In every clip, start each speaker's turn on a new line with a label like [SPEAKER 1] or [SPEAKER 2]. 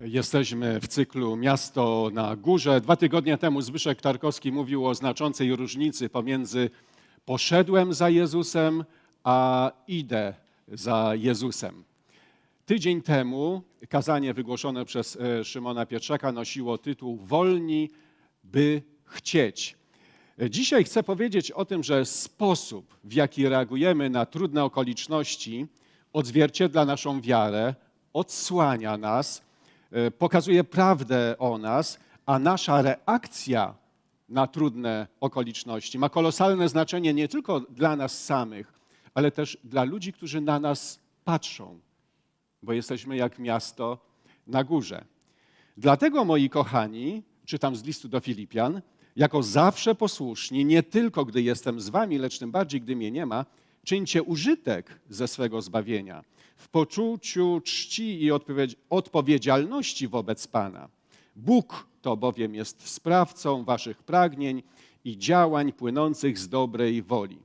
[SPEAKER 1] Jesteśmy w cyklu Miasto na Górze. Dwa tygodnie temu Zbyszek Tarkowski mówił o znaczącej różnicy pomiędzy poszedłem za Jezusem, a idę za Jezusem. Tydzień temu kazanie wygłoszone przez e, Szymona Pietrzaka nosiło tytuł Wolni, by chcieć. Dzisiaj chcę powiedzieć o tym, że sposób, w jaki reagujemy na trudne okoliczności, odzwierciedla naszą wiarę, odsłania nas, e, pokazuje prawdę o nas, a nasza reakcja na trudne okoliczności ma kolosalne znaczenie nie tylko dla nas samych, ale też dla ludzi, którzy na nas patrzą, bo jesteśmy jak miasto na górze. Dlatego, moi kochani, czytam z listu do Filipian, jako zawsze posłuszni, nie tylko gdy jestem z wami, lecz tym bardziej, gdy mnie nie ma, czyńcie użytek ze swego zbawienia w poczuciu czci i odpowiedzialności wobec Pana. Bóg to bowiem jest sprawcą waszych pragnień i działań płynących z dobrej woli.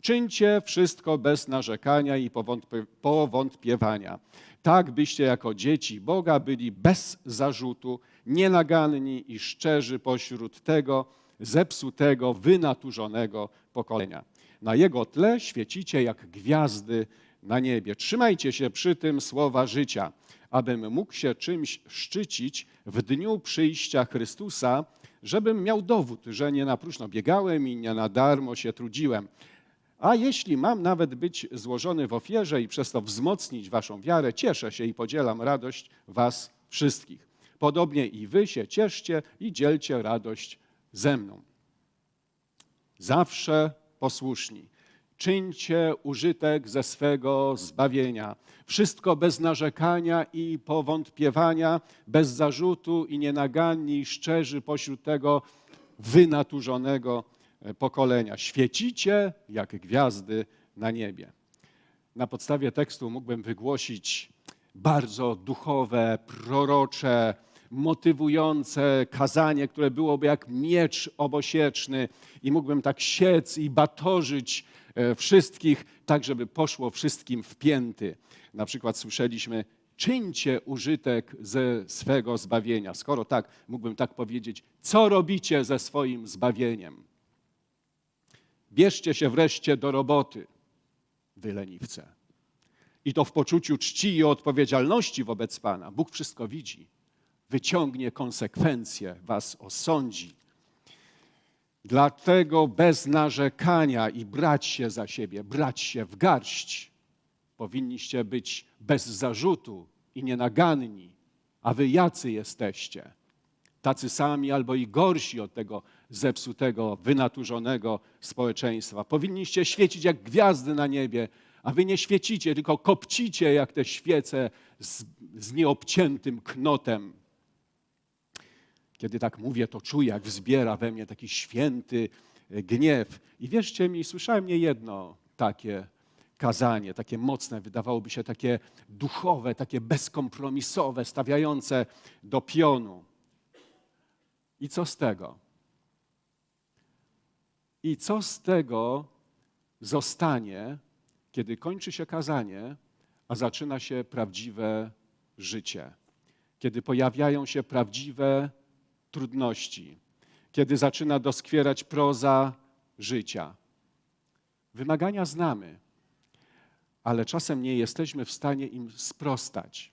[SPEAKER 1] Czyńcie wszystko bez narzekania i powątpie- powątpiewania, tak byście jako dzieci Boga byli bez zarzutu, nienaganni i szczerzy pośród tego zepsutego, wynaturzonego pokolenia. Na jego tle świecicie jak gwiazdy na niebie. Trzymajcie się przy tym słowa życia, abym mógł się czymś szczycić w dniu przyjścia Chrystusa, żebym miał dowód, że nie na próżno biegałem i nie na darmo się trudziłem. A jeśli mam nawet być złożony w ofierze i przez to wzmocnić waszą wiarę, cieszę się i podzielam radość was wszystkich. Podobnie i wy się cieszcie i dzielcie radość ze mną. Zawsze posłuszni. Czyńcie użytek ze swego zbawienia. Wszystko bez narzekania i powątpiewania, bez zarzutu i nienaganni, szczerzy pośród tego wynaturzonego e, pokolenia. Świecicie jak gwiazdy na niebie. Na podstawie tekstu mógłbym wygłosić bardzo duchowe, prorocze, motywujące kazanie, które byłoby jak miecz obosieczny i mógłbym tak siec i batorzyć e, wszystkich, tak żeby poszło wszystkim w pięty. Na przykład słyszeliśmy, czyńcie użytek ze swego zbawienia. Skoro tak, mógłbym tak powiedzieć, co robicie ze swoim zbawieniem? Bierzcie się wreszcie do roboty, wy leniwce. I to w poczuciu czci i odpowiedzialności wobec Pana. Bóg wszystko widzi. Wyciągnie konsekwencje, was osądzi. Dlatego bez narzekania i brać się za siebie, brać się w garść, powinniście być bez zarzutu i nienaganni. A wy jacy jesteście? Tacy sami albo i gorsi od tego zepsutego, wynaturzonego społeczeństwa. Powinniście świecić jak gwiazdy na niebie, a wy nie świecicie, tylko kopcicie jak te świece z, z nieobciętym knotem. Kiedy tak mówię, to czuję, jak wzbiera we mnie taki święty e, gniew. I wierzcie mi, słyszałem nie jedno takie kazanie, takie mocne, wydawałoby się takie duchowe, takie bezkompromisowe, stawiające do pionu. I co z tego? I co z tego zostanie, kiedy kończy się kazanie, a zaczyna się prawdziwe życie? Kiedy pojawiają się prawdziwe trudności, kiedy zaczyna doskwierać proza życia. Wymagania znamy, ale czasem nie jesteśmy w stanie im sprostać.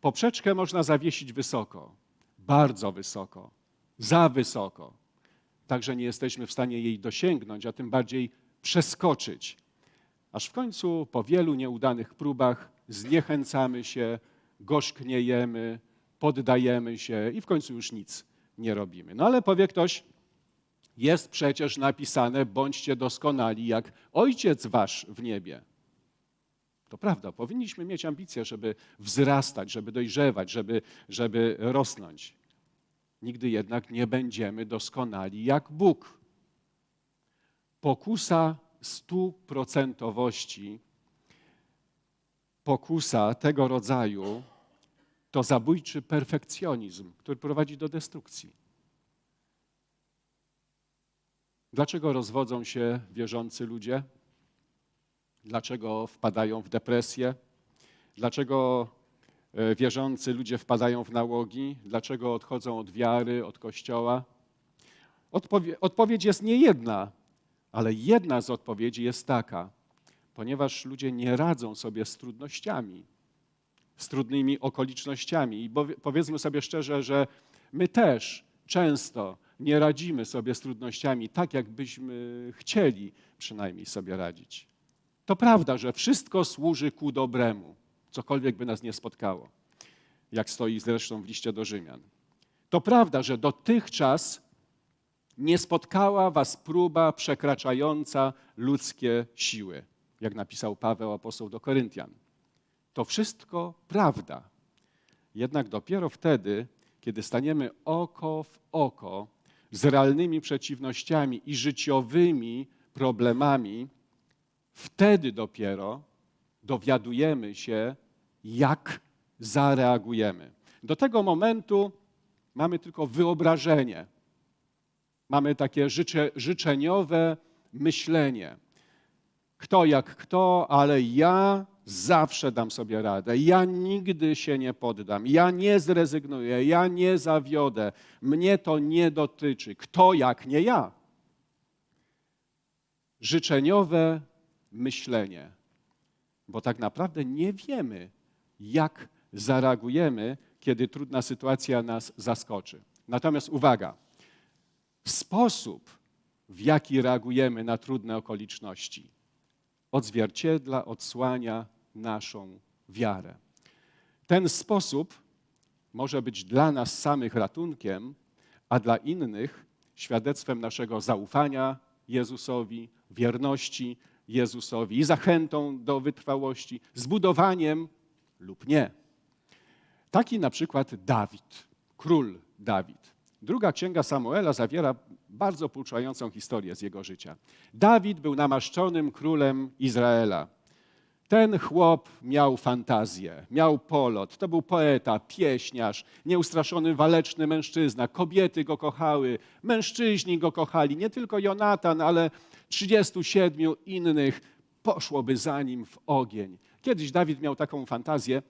[SPEAKER 1] Poprzeczkę można zawiesić wysoko, bardzo wysoko, za wysoko. Także nie jesteśmy w stanie jej dosięgnąć, a tym bardziej przeskoczyć. Aż w końcu po wielu nieudanych próbach zniechęcamy się, gorzkniejemy, poddajemy się i w końcu już nic nie robimy. No ale powie ktoś, jest przecież napisane: bądźcie doskonali jak Ojciec Wasz w niebie. To prawda, powinniśmy mieć ambicje, żeby wzrastać, żeby dojrzewać, żeby, żeby rosnąć. Nigdy jednak nie będziemy doskonali jak Bóg. Pokusa stuprocentowości, pokusa tego rodzaju to zabójczy perfekcjonizm, który prowadzi do destrukcji. Dlaczego rozwodzą się wierzący ludzie? Dlaczego wpadają w depresję? Dlaczego e, wierzący ludzie wpadają w nałogi? Dlaczego odchodzą od wiary, od Kościoła? Odpowie- odpowiedź jest nie jedna, ale jedna z odpowiedzi jest taka, ponieważ ludzie nie radzą sobie z trudnościami, z trudnymi okolicznościami. I powie- powiedzmy sobie szczerze, że my też często nie radzimy sobie z trudnościami tak, jakbyśmy chcieli przynajmniej sobie radzić. To prawda, że wszystko służy ku dobremu, cokolwiek by nas nie spotkało, jak stoi zresztą w liście do Rzymian. To prawda, że dotychczas nie spotkała was próba przekraczająca ludzkie siły, jak napisał Paweł apostoł do Koryntian. To wszystko prawda. Jednak dopiero wtedy, kiedy staniemy oko w oko z realnymi przeciwnościami i życiowymi problemami, wtedy dopiero dowiadujemy się, jak zareagujemy. Do tego momentu mamy tylko wyobrażenie, mamy takie życie, życzeniowe myślenie. Kto jak kto, ale ja zawsze dam sobie radę. Ja nigdy się nie poddam. Ja nie zrezygnuję. Ja nie zawiodę. Mnie to nie dotyczy. Kto jak nie ja? Życzeniowe myślenie. Bo tak naprawdę nie wiemy, jak zareagujemy, kiedy trudna sytuacja nas zaskoczy. Natomiast uwaga, sposób, w jaki reagujemy na trudne okoliczności, odzwierciedla, odsłania naszą wiarę. Ten sposób może być dla nas samych ratunkiem, a dla innych świadectwem naszego zaufania Jezusowi, wierności Jezusowi i zachętą do wytrwałości, zbudowaniem lub nie. Taki na przykład Dawid, król Dawid. Druga księga Samuela zawiera bardzo pouczającą historię z jego życia. Dawid był namaszczonym królem Izraela. Ten chłop miał fantazję, miał polot, to był poeta, pieśniarz, nieustraszony waleczny mężczyzna. Kobiety go kochały, mężczyźni go kochali, nie tylko Jonatan, ale 37 innych poszłoby za nim w ogień. Kiedyś Dawid miał taką fantazję,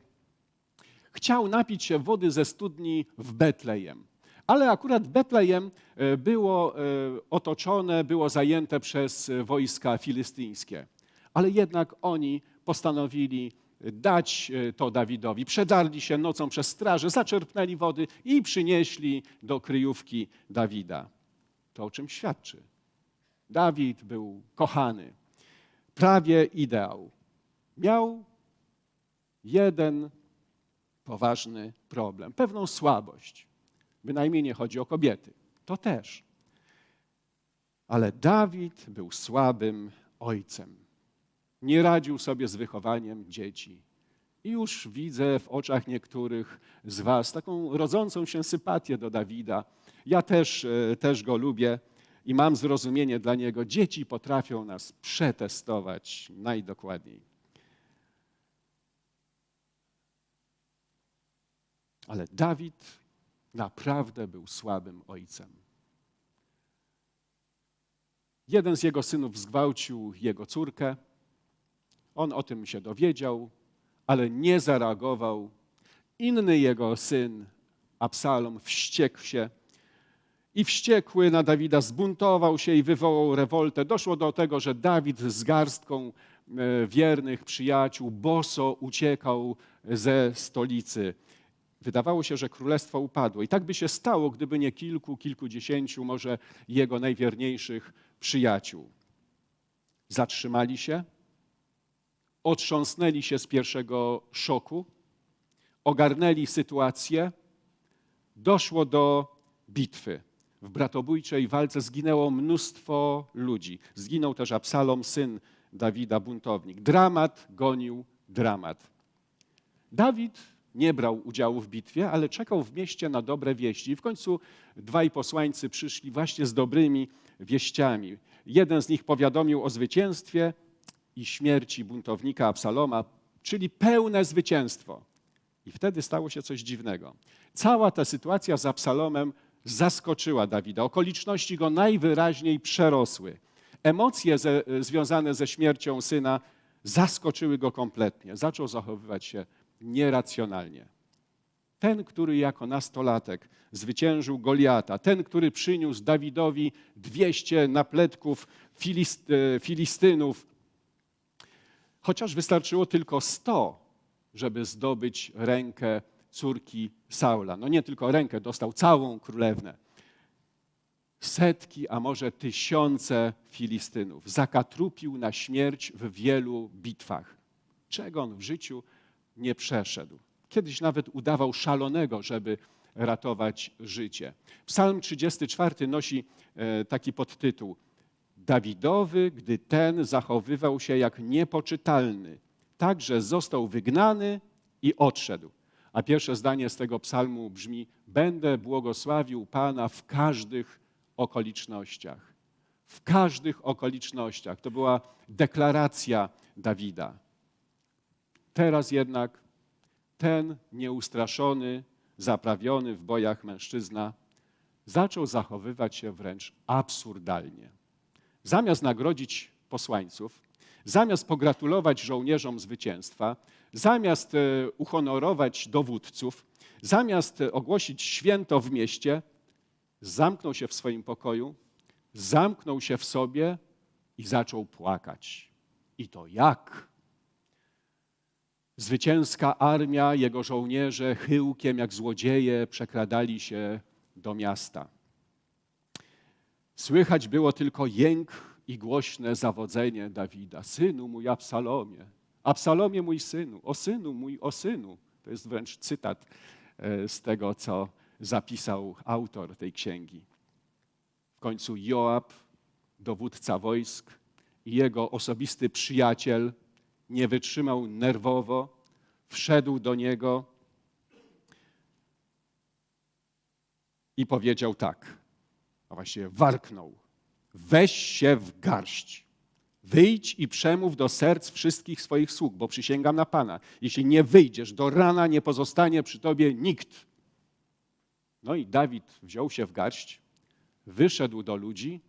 [SPEAKER 1] chciał napić się wody ze studni w Betlejem. Ale akurat Betlejem e, było e, otoczone, było zajęte przez wojska filistyńskie. Ale jednak oni postanowili dać to Dawidowi. Przedarli się nocą przez straże, zaczerpnęli wody i przynieśli do kryjówki Dawida. To o czym świadczy? Dawid był kochany, prawie ideał. Miał jeden poważny problem, pewną słabość. Bynajmniej nie chodzi o kobiety. To też. Ale Dawid był słabym ojcem. Nie radził sobie z wychowaniem dzieci. I już widzę w oczach niektórych z Was taką rodzącą się sympatię do Dawida. Ja też, e, też go lubię i mam zrozumienie dla niego. Dzieci potrafią nas przetestować najdokładniej. Ale Dawid naprawdę był słabym ojcem. Jeden z jego synów zgwałcił jego córkę. On o tym się dowiedział, ale nie zareagował. Inny jego syn, Absalom, wściekł się i wściekły na Dawida zbuntował się i wywołał rewoltę. Doszło do tego, że Dawid z garstką e, wiernych przyjaciół boso uciekał ze stolicy. Wydawało się, że królestwo upadło. I tak by się stało, gdyby nie kilku, kilkudziesięciu, może jego najwierniejszych przyjaciół. Zatrzymali się, otrząsnęli się z pierwszego szoku, ogarnęli sytuację, doszło do bitwy. W bratobójczej walce zginęło mnóstwo ludzi. Zginął też Absalom, syn Dawida, buntownik. Dramat gonił dramat. Dawid nie brał udziału w bitwie, ale czekał w mieście na dobre wieści. I w końcu dwaj posłańcy przyszli właśnie z dobrymi wieściami. Jeden z nich powiadomił o zwycięstwie i śmierci buntownika Absaloma, czyli pełne zwycięstwo. I wtedy stało się coś dziwnego. Cała ta sytuacja z Absalomem zaskoczyła Dawida. Okoliczności go najwyraźniej przerosły. Emocje ze, związane ze śmiercią syna zaskoczyły go kompletnie. Zaczął zachowywać się nieracjonalnie. Ten, który jako nastolatek zwyciężył Goliata, ten, który przyniósł Dawidowi 200 napletków filist, e, Filistynów, chociaż wystarczyło tylko 100, żeby zdobyć rękę córki Saula. No nie tylko rękę, dostał całą królewnę. Setki, a może tysiące Filistynów. Zakatrupił na śmierć w wielu bitwach. Czego on w życiu nie przeszedł. Kiedyś nawet udawał szalonego, żeby ratować życie. Psalm 34 nosi e, taki podtytuł: Dawidowy, gdy ten zachowywał się jak niepoczytalny, także został wygnany i odszedł. A pierwsze zdanie z tego psalmu brzmi: Będę błogosławił Pana w każdych okolicznościach. W każdych okolicznościach. To była deklaracja Dawida. Teraz jednak ten nieustraszony, zaprawiony w bojach mężczyzna zaczął zachowywać się wręcz absurdalnie. Zamiast nagrodzić posłańców, zamiast pogratulować żołnierzom zwycięstwa, zamiast e, uhonorować dowódców, zamiast ogłosić święto w mieście, zamknął się w swoim pokoju, zamknął się w sobie i zaczął płakać. I to jak? Zwycięska armia, jego żołnierze chyłkiem jak złodzieje przekradali się do miasta. Słychać było tylko jęk i głośne zawodzenie Dawida. Synu mój Absalomie, Absalomie mój synu, o synu mój, o synu. To jest wręcz cytat e, z tego, co zapisał autor tej księgi. W końcu Joab, dowódca wojsk i jego osobisty przyjaciel, nie wytrzymał nerwowo, wszedł do niego i powiedział tak, a warknął: Weź się w garść. Wyjdź i przemów do serc wszystkich swoich sług, bo przysięgam na Pana. Jeśli nie wyjdziesz, do rana nie pozostanie przy tobie nikt. No i Dawid wziął się w garść, wyszedł do ludzi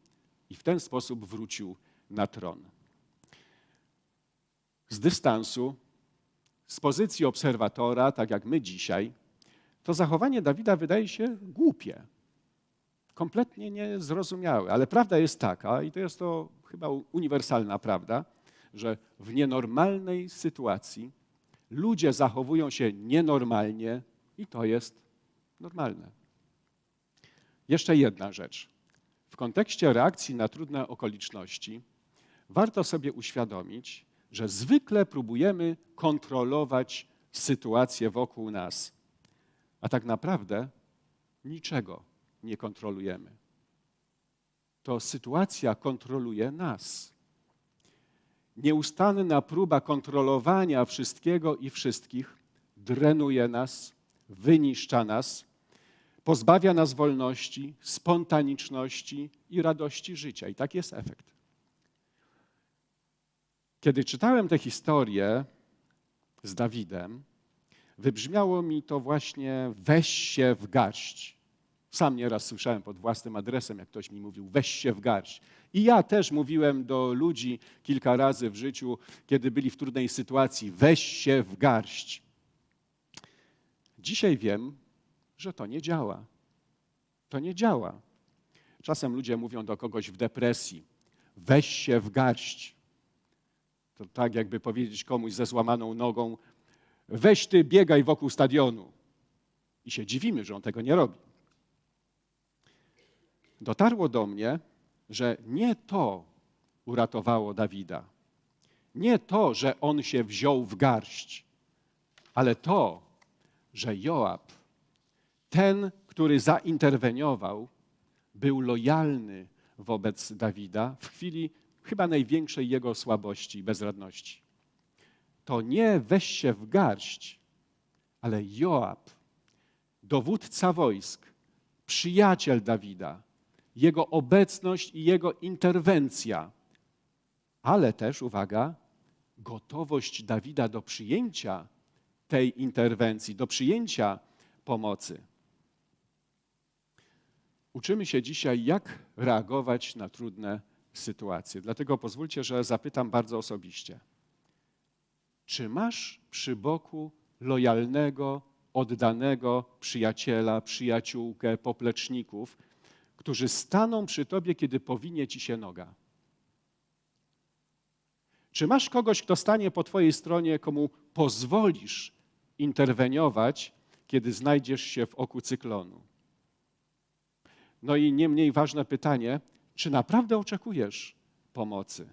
[SPEAKER 1] i w ten sposób wrócił na tron z dystansu, z pozycji obserwatora, tak jak my dzisiaj, to zachowanie Dawida wydaje się głupie, kompletnie niezrozumiałe. Ale prawda jest taka, i to jest to chyba uniwersalna prawda, że w nienormalnej sytuacji ludzie zachowują się nienormalnie i to jest normalne. Jeszcze jedna rzecz. W kontekście reakcji na trudne okoliczności warto sobie uświadomić, że zwykle próbujemy kontrolować sytuację wokół nas, a tak naprawdę niczego nie kontrolujemy. To sytuacja kontroluje nas. Nieustanna próba kontrolowania wszystkiego i wszystkich drenuje nas, wyniszcza nas, pozbawia nas wolności, spontaniczności i radości życia. I tak jest efekt. Kiedy czytałem tę historię z Dawidem, wybrzmiało mi to właśnie weź się w garść. Sam nieraz słyszałem pod własnym adresem, jak ktoś mi mówił, weź się w garść. I ja też mówiłem do ludzi kilka razy w życiu, kiedy byli w trudnej sytuacji, weź się w garść. Dzisiaj wiem, że to nie działa. To nie działa. Czasem ludzie mówią do kogoś w depresji, weź się w garść. To tak jakby powiedzieć komuś ze złamaną nogą, weź ty, biegaj wokół stadionu. I się dziwimy, że on tego nie robi. Dotarło do mnie, że nie to uratowało Dawida. Nie to, że on się wziął w garść, ale to, że Joab, ten, który zainterweniował, był lojalny wobec Dawida w chwili chyba największej jego słabości i bezradności. To nie weź się w garść, ale Joab, dowódca wojsk, przyjaciel Dawida, jego obecność i jego interwencja, ale też, uwaga, gotowość Dawida do przyjęcia tej interwencji, do przyjęcia pomocy. Uczymy się dzisiaj, jak reagować na trudne sytuację. Dlatego pozwólcie, że zapytam bardzo osobiście. Czy masz przy boku lojalnego, oddanego przyjaciela, przyjaciółkę, popleczników, którzy staną przy tobie, kiedy powinie ci się noga. Czy masz kogoś, kto stanie po twojej stronie, komu pozwolisz interweniować, kiedy znajdziesz się w oku cyklonu? No i nie mniej ważne pytanie, czy naprawdę oczekujesz pomocy?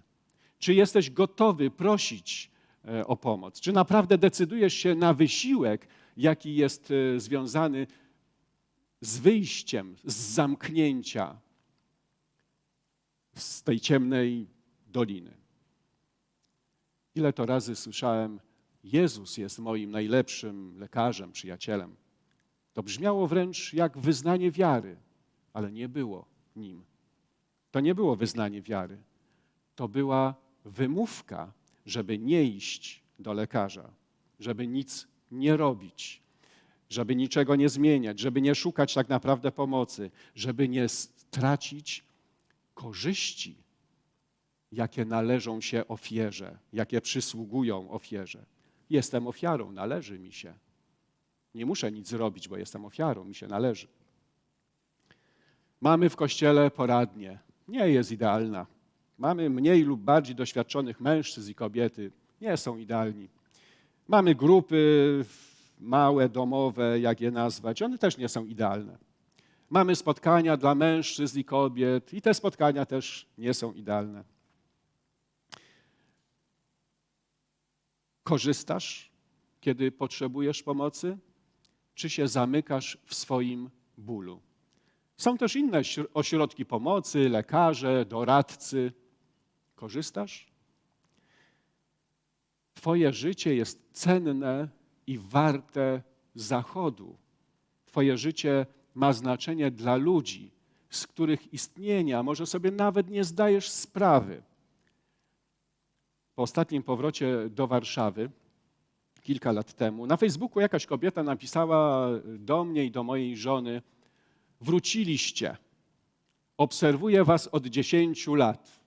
[SPEAKER 1] Czy jesteś gotowy prosić e, o pomoc? Czy naprawdę decydujesz się na wysiłek, jaki jest e, związany z wyjściem, z zamknięcia z tej ciemnej doliny? Ile to razy słyszałem, Jezus jest moim najlepszym lekarzem, przyjacielem. To brzmiało wręcz jak wyznanie wiary, ale nie było nim. To nie było wyznanie wiary. To była wymówka, żeby nie iść do lekarza, żeby nic nie robić, żeby niczego nie zmieniać, żeby nie szukać tak naprawdę pomocy, żeby nie stracić korzyści, jakie należą się ofierze, jakie przysługują ofierze. Jestem ofiarą, należy mi się. Nie muszę nic zrobić, bo jestem ofiarą, mi się należy. Mamy w kościele poradnie. Nie jest idealna. Mamy mniej lub bardziej doświadczonych mężczyzn i kobiety. Nie są idealni. Mamy grupy małe, domowe, jak je nazwać. One też nie są idealne. Mamy spotkania dla mężczyzn i kobiet, i te spotkania też nie są idealne. Korzystasz, kiedy potrzebujesz pomocy, czy się zamykasz w swoim bólu? Są też inne ośrodki pomocy, lekarze, doradcy. Korzystasz? Twoje życie jest cenne i warte zachodu. Twoje życie ma znaczenie dla ludzi, z których istnienia może sobie nawet nie zdajesz sprawy. Po ostatnim powrocie do Warszawy, kilka lat temu, na Facebooku jakaś kobieta napisała do mnie i do mojej żony: Wróciliście. Obserwuję was od 10 lat.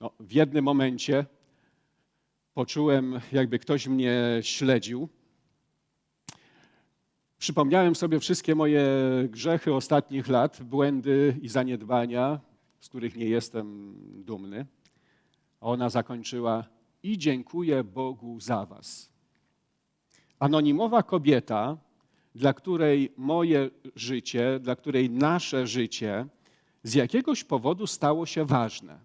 [SPEAKER 1] No, w jednym momencie poczułem, jakby ktoś mnie śledził. Przypomniałem sobie wszystkie moje grzechy ostatnich lat, błędy i zaniedbania, z których nie jestem dumny. Ona zakończyła i dziękuję Bogu za was. Anonimowa kobieta, dla której moje życie, dla której nasze życie z jakiegoś powodu stało się ważne.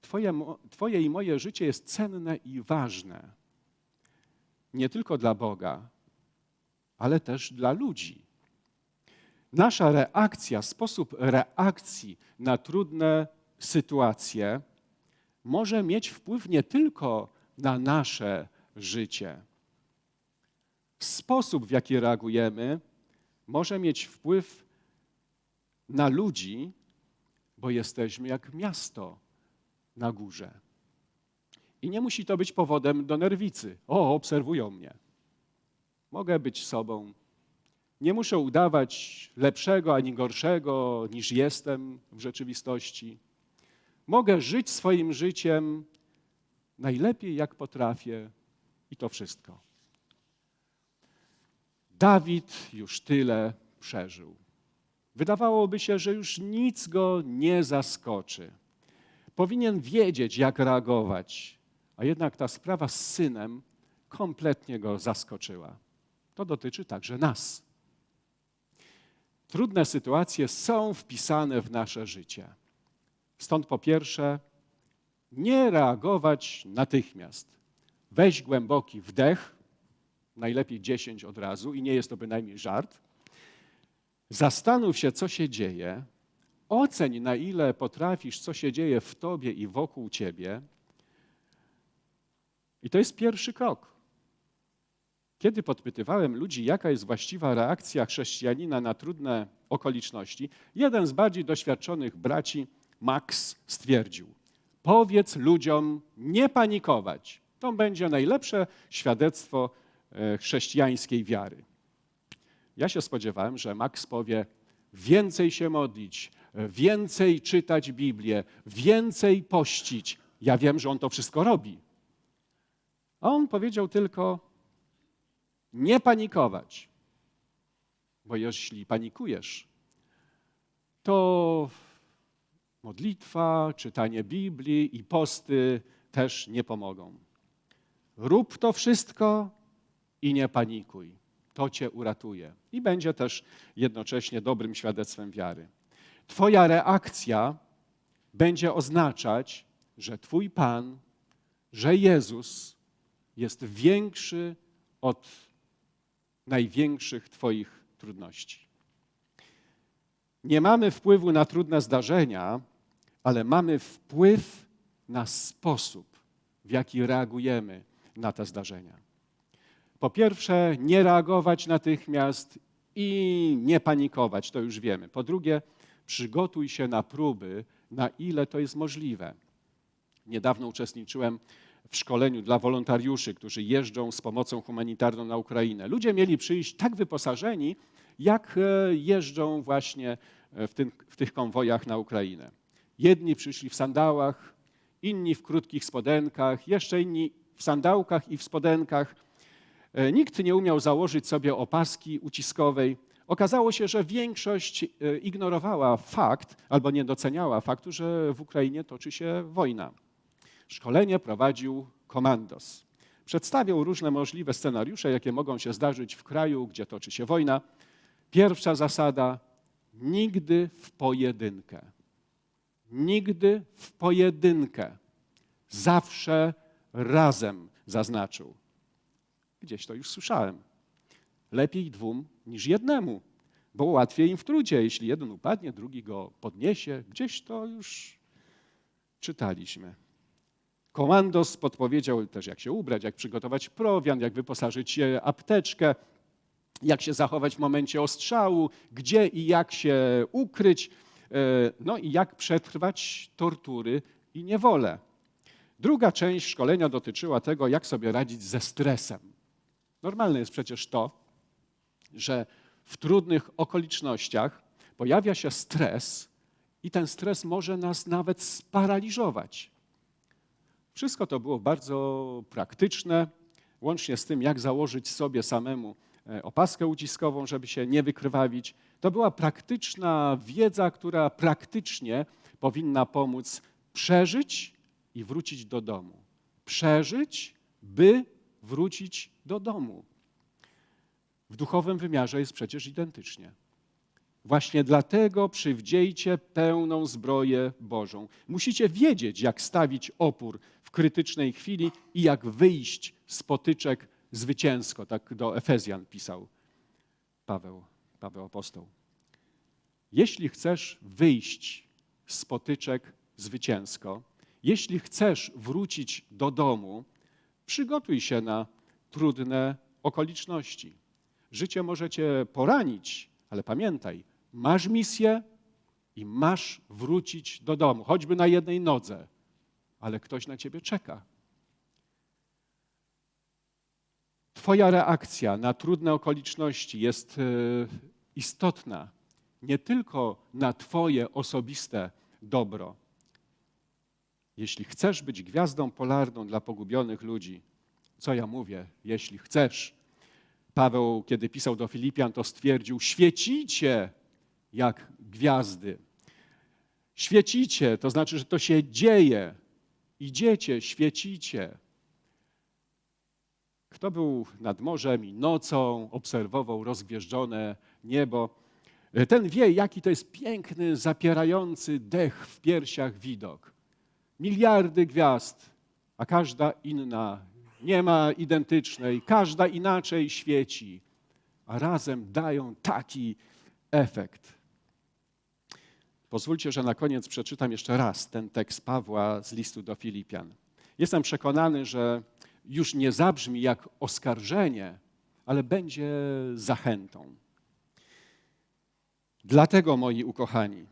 [SPEAKER 1] Twoje, twoje i moje życie jest cenne i ważne. Nie tylko dla Boga, ale też dla ludzi. Nasza reakcja, sposób reakcji na trudne sytuacje może mieć wpływ nie tylko na nasze życie. Sposób, w jaki reagujemy, może mieć wpływ na ludzi, bo jesteśmy jak miasto na górze. I nie musi to być powodem do nerwicy. O, obserwują mnie. Mogę być sobą. Nie muszę udawać lepszego ani gorszego niż jestem w rzeczywistości. Mogę żyć swoim życiem najlepiej jak potrafię i to wszystko. Dawid już tyle przeżył. Wydawałoby się, że już nic go nie zaskoczy. Powinien wiedzieć, jak reagować, a jednak ta sprawa z synem kompletnie go zaskoczyła. To dotyczy także nas. Trudne sytuacje są wpisane w nasze życie. Stąd po pierwsze, nie reagować natychmiast. Weź głęboki wdech, najlepiej 10 od razu i nie jest to bynajmniej żart. Zastanów się, co się dzieje, oceń, na ile potrafisz, co się dzieje w tobie i wokół ciebie. I to jest pierwszy krok. Kiedy podpytywałem ludzi, jaka jest właściwa reakcja chrześcijanina na trudne okoliczności, jeden z bardziej doświadczonych braci, Max, stwierdził: Powiedz ludziom nie panikować. To będzie najlepsze świadectwo e, chrześcijańskiej wiary. Ja się spodziewałem, że Max powie: więcej się modlić, więcej czytać Biblię, więcej pościć. Ja wiem, że on to wszystko robi. A on powiedział tylko: nie panikować. Bo jeśli panikujesz, to modlitwa, czytanie Biblii i posty też nie pomogą. Rób to wszystko i nie panikuj. To cię uratuje i będzie też jednocześnie dobrym świadectwem wiary. Twoja reakcja będzie oznaczać, że Twój Pan, że Jezus jest większy od największych Twoich trudności. Nie mamy wpływu na trudne zdarzenia, ale mamy wpływ na sposób, w jaki reagujemy na te zdarzenia. Po pierwsze, nie reagować natychmiast i nie panikować, to już wiemy. Po drugie, przygotuj się na próby, na ile to jest możliwe. Niedawno uczestniczyłem w szkoleniu dla wolontariuszy, którzy jeżdżą z pomocą humanitarną na Ukrainę. Ludzie mieli przyjść tak wyposażeni, jak e, jeżdżą właśnie w, tym, w tych konwojach na Ukrainę. Jedni przyszli w sandałach, inni w krótkich spodenkach, jeszcze inni w sandałkach i w spodenkach. E, nikt nie umiał założyć sobie opaski uciskowej. Okazało się, że większość e, ignorowała fakt albo nie doceniała faktu, że w Ukrainie toczy się wojna. Szkolenie prowadził komandos. Przedstawiał różne możliwe scenariusze, jakie mogą się zdarzyć w kraju, gdzie toczy się wojna. Pierwsza zasada: nigdy w pojedynkę. Nigdy w pojedynkę. Zawsze razem zaznaczył. Gdzieś to już słyszałem. Lepiej dwóm niż jednemu, bo łatwiej im w trudzie. Jeśli jeden upadnie, drugi go podniesie. Gdzieś to już czytaliśmy. Komandos podpowiedział też, jak się ubrać, jak przygotować prowiant, jak wyposażyć apteczkę, jak się zachować w momencie ostrzału, gdzie i jak się ukryć, e, no i jak przetrwać tortury i niewolę. Druga część szkolenia dotyczyła tego, jak sobie radzić ze stresem. Normalne jest przecież to, że w trudnych okolicznościach pojawia się stres i ten stres może nas nawet sparaliżować. Wszystko to było bardzo praktyczne, łącznie z tym, jak założyć sobie samemu e, opaskę uciskową, żeby się nie wykrwawić. To była praktyczna wiedza, która praktycznie powinna pomóc przeżyć i wrócić do domu. Przeżyć, by wrócić do domu. W duchowym wymiarze jest przecież identycznie. Właśnie dlatego przywdziejcie pełną zbroję Bożą. Musicie wiedzieć, jak stawić opór w krytycznej chwili i jak wyjść z potyczek zwycięsko. Tak do Efezjan pisał Paweł, Paweł apostoł. Jeśli chcesz wyjść z potyczek zwycięsko, jeśli chcesz wrócić do domu, przygotuj się na trudne okoliczności. Życie może cię poranić, ale pamiętaj, masz misję i masz wrócić do domu, choćby na jednej nodze, ale ktoś na ciebie czeka. Twoja reakcja na trudne okoliczności jest e, istotna nie tylko na Twoje osobiste dobro. Jeśli chcesz być gwiazdą polarną dla pogubionych ludzi, co ja mówię, jeśli chcesz, Paweł, kiedy pisał do Filipian, to stwierdził: świecicie jak gwiazdy. Świecicie, to znaczy, że to się dzieje. Idziecie, świecicie. Kto był nad morzem i nocą obserwował rozgwieżdżone niebo, ten wie, jaki to jest piękny, zapierający dech w piersiach widok. Miliardy gwiazd, a każda inna nie ma identycznej, każda inaczej świeci, a razem dają taki efekt. Pozwólcie, że na koniec przeczytam jeszcze raz ten tekst Pawła z listu do Filipian. Jestem przekonany, że już nie zabrzmi jak oskarżenie, ale będzie zachętą. Dlatego, moi ukochani,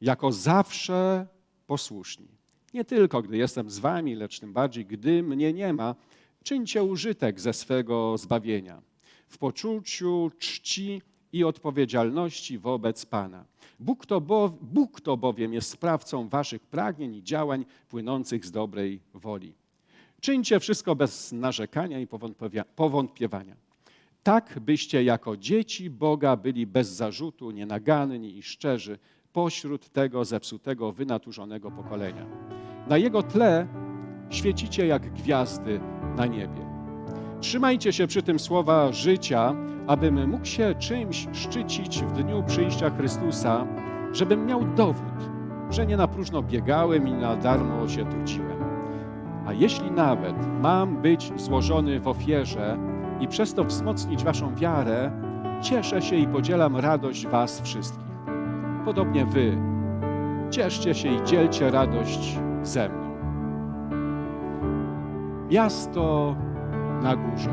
[SPEAKER 1] jako zawsze posłuszni, nie tylko gdy jestem z wami, lecz tym bardziej, gdy mnie nie ma, czyńcie użytek ze swego zbawienia w poczuciu czci i odpowiedzialności wobec Pana. Bóg to, bo, Bóg to bowiem jest sprawcą waszych pragnień i działań płynących z dobrej woli. Czyńcie wszystko bez narzekania i powątpiewa- powątpiewania. Tak byście jako dzieci Boga byli bez zarzutu, nienaganni i szczerzy pośród tego zepsutego, wynaturzonego pokolenia. Na jego tle świecicie jak gwiazdy na niebie. Trzymajcie się przy tym słowa życia, abym mógł się czymś szczycić w dniu przyjścia Chrystusa, żebym miał dowód, że nie na próżno biegałem i na darmo się trudziłem. A jeśli nawet mam być złożony w ofierze i przez to wzmocnić waszą wiarę, cieszę się i podzielam radość was wszystkich. Podobnie wy, cieszcie się i dzielcie radość ze mną. Miasto na górze.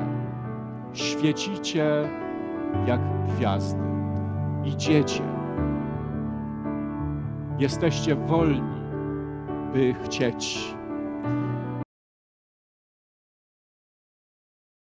[SPEAKER 1] Świecicie jak gwiazdy. Idziecie. Jesteście wolni, by chcieć